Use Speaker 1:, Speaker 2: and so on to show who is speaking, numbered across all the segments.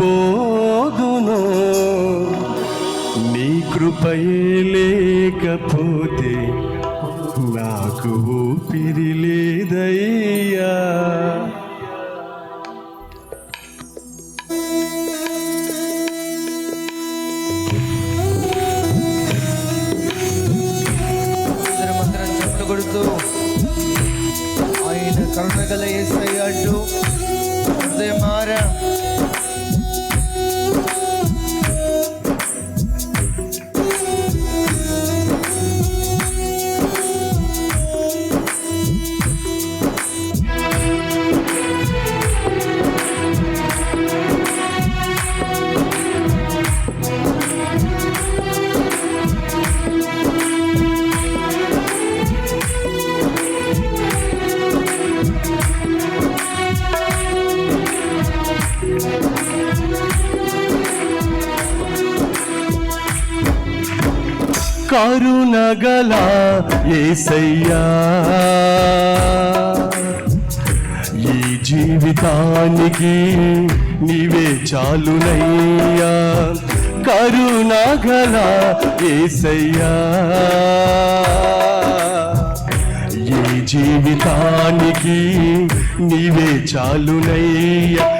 Speaker 1: పోదును. నీ కృపయే లేకపోతే నాకు ఊపిరి లేదయ్యా.
Speaker 2: కొడుతూ ఆయన కరుణగల గల ఏసై అంటూ హృదయమారా
Speaker 1: కరుణగల ఏసయ్యా. ఈ జీవితానికి నీవే చాలునయ్యా. కరుణగల ఏసయ్యా. ఈ జీవితానికి నీవే చాలునయ్యా.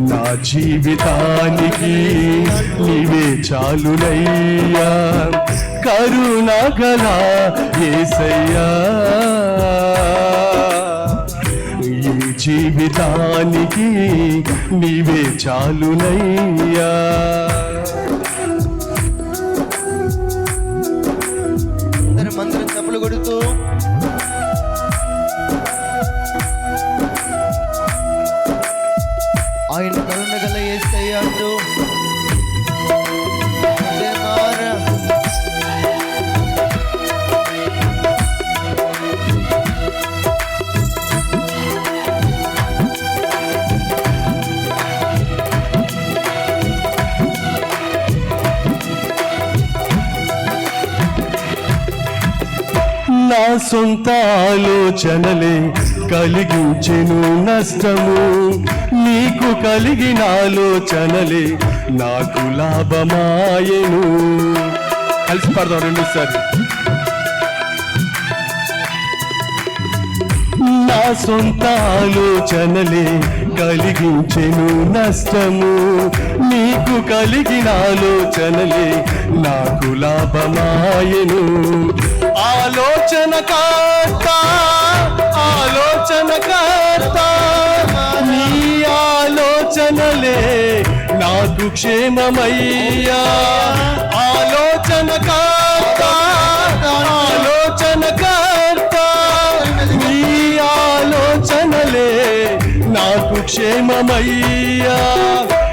Speaker 1: నా జీవితానికి నీవే చాలునయ్యా. కరుణగల ఏసయ్యా. ఈ జీవితానికి నీవే చాలునయ్యా. నా సొంత ఆలోచనలే కలిగించెను నష్టము. నీకు కలిగిన ఆలోచనలే నాకు లాభమాయను. కలిసి పడదాం రెండుసారి నా సొంత ఆలోచనలే కలిగించెను నష్టము. నీకు కలిగిన ఆలోచనలే నాకు లాభమాయను. ఆలోచన కర్త ఆలోచన కర్త నీ ఆలోచనలే నాకు క్షేమమయ్యా. ఆలోచన కర్త ఆలోచన కర్త నీ ఆలోచనలే నాకు క్షేమమయ్యా.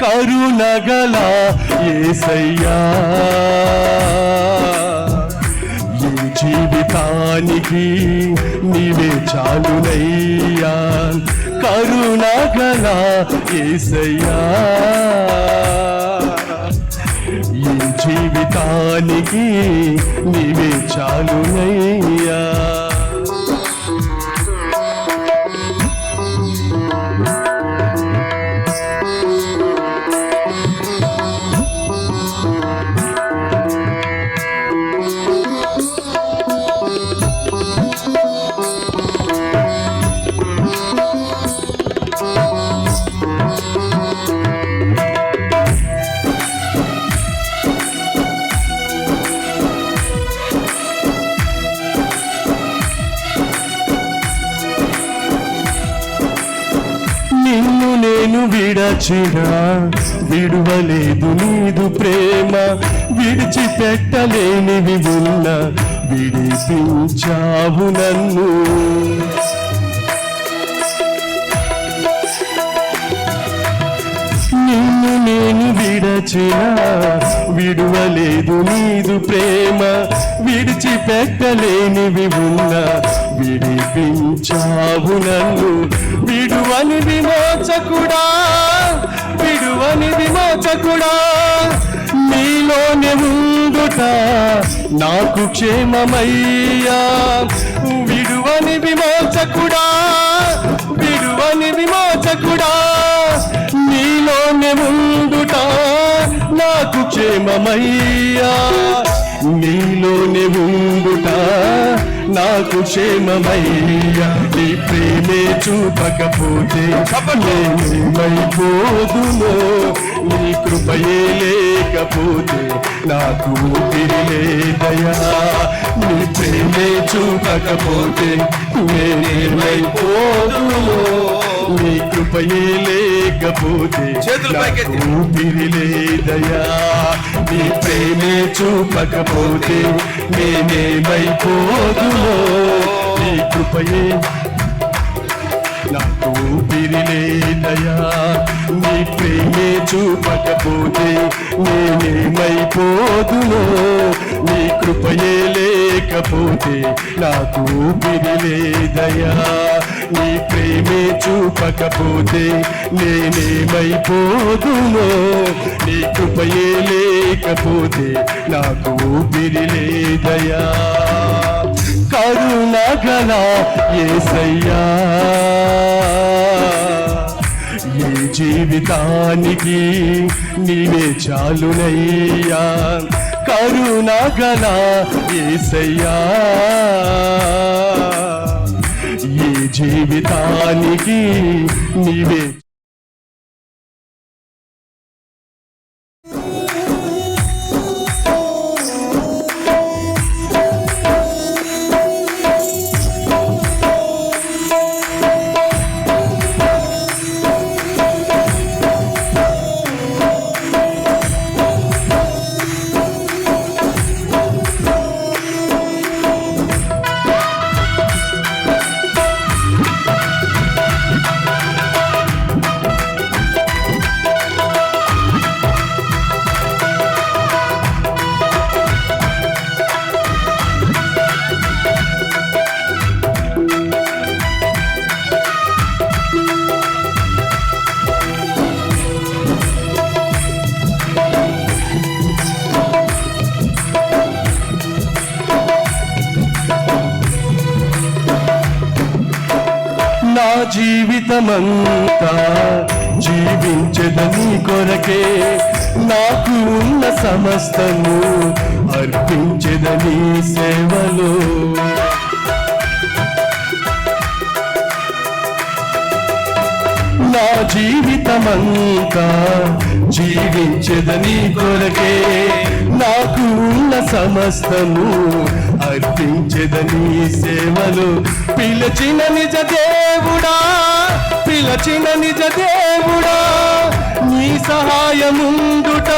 Speaker 1: కరుణగల ఏసయ్యా. ఈ జీవితానికి నీవే చాలునయ్యా. కరుణగల ఏసయ్యా. ఈ జీవితానికి నీవే చాలునయ్యా. నేను విడచిన విడువలేదు నీదు ప్రేమ విడిచిపెట్టలేనివి ఉన్న విడిపించావు నన్ను. నిన్ను నేను విడచిన విడువలేదు నీదు ప్రేమ విడిచి పెట్టలేనివి ఉన్న విడిపించావు నన్ను. విడువని విమోచకుడా విడువని విమోచకుడా నీలోనే ఉండుట నాకు క్షేమమయ్యా. విడువని విమోచకుడా విడువని విమోచకుడా. క్షేమమయ్యా. నీలోనే ఉండుట నాకు క్షేమమయ్యా. నీ ప్రేమే చూపకపోతే నేనేమైపోదునో? నీ కృపయే లేకపోతే నాకు ఊపిరి లేదయా నీ ప్రేమే చూపకపోతే నేనేమైపోదునో? నీ కృపయే లేకపోతే ఊపిరి లేదయా నీ ప్రేమే చూపకపోతే నేనేమైపోదునో నీ కృపయే నాకు ఊపిరి లేదయా నీ ప్రేమే చూపకపోతే నేనేమైపోదునో నీ కృపయే లేకపోతే నాకు ఊపిరి లేదయా నీ ప్రేమే చూపకపోతే నేనేమైపోదునో? నీ కృపయే లేకపోతే నాకు ఊపిరి లేదయా కరుణగల ఏసయ్యా. నీ జీవితానికి నీవే చాలునయ్యా. కరుణగల ఏసయ్యా. జీవితానికి నీవే నా జీవితమంతా జీవించదని కొరకే. నాకు ఉన్న సమస్తము అర్పించదని సేవలో. నా జీవితమంతా జీవించదని కొరకే. నాకు ఉన్న సమస్తము అర్పించదని సేవలు. పిలచిన నిజ దేవుడా పిలచిన నిజ దేవుడా నీ సహాయముందుట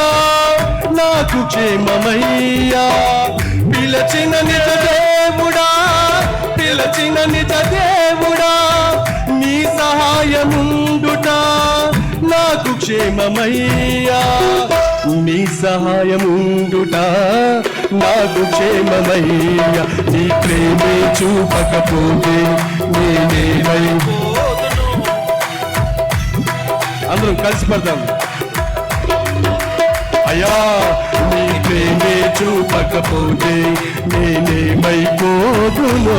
Speaker 1: నాకు క్షేమమయ్యా. పిలచిన నిజ దేవుడా పిలచిన నిజ దేవుడా క్షేమమయ్యా. నీ సహాయముండుట నాకు క్షేమమయ్యా. నీ ప్రేమే చూపకపోతే నేనేమై అందరం కలిసి పడతాం. అయ్యా నీ ప్రేమే చూపకపోతే నేనేమైపోదునో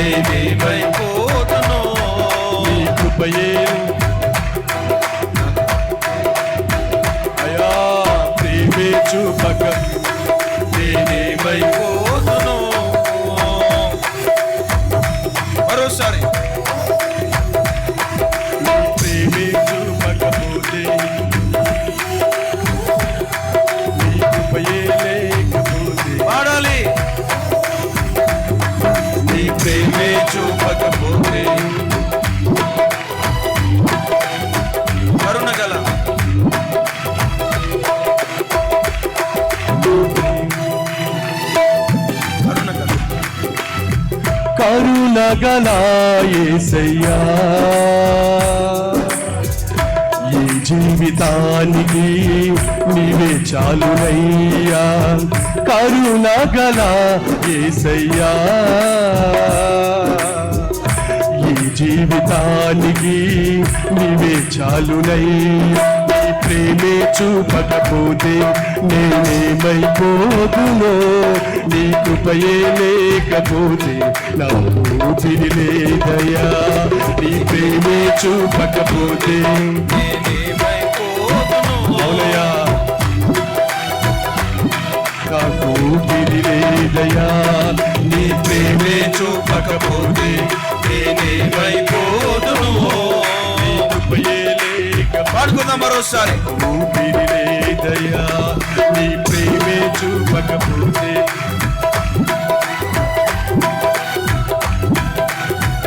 Speaker 1: నేనేమై
Speaker 2: నేనేమైపోదునో
Speaker 1: నీ కృపయే నగలాయేసయ్యా ఈ జీవితానికి నీవే చాలునయ్యా. కరుణగల యేసయ్యా ఈ జీవితానికి నీవే చాలునయ్యా. ప్రేమే చూపకపోతే నేనేమైపోదునో? నీ కృపయే లేకపోతే నా ఊపిరి లేదయా నీ ప్రేమే చూపకపోతే అవునయ్యా. నాకు ఊపిరి లేదయా నీ ప్రేమే చూపకపోతే నేనేమైపోదును? లేకపోతే
Speaker 3: పాడుకుందాం మరోసారి.
Speaker 1: ఊపిరి లేదయా నీ ప్రేమే చూపకపోతే.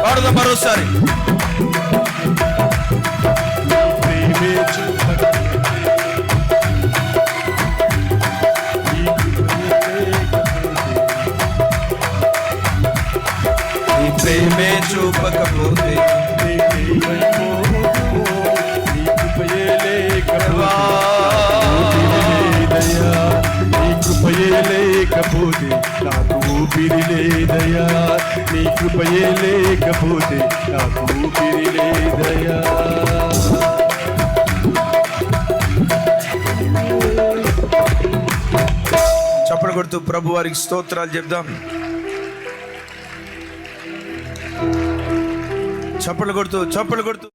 Speaker 3: పాడుదాం మరోసారి.
Speaker 1: నాకు ఊపిరి లేదయా నీ కృపయే లేకపోతే నాకు ఊపిరి లేదయా
Speaker 3: చప్పలు కొడుతూ ప్రభు వారికి స్తోత్రాలు చెప్దాం. చప్పలు కొడుతూ చప్పలు కొడుతూ.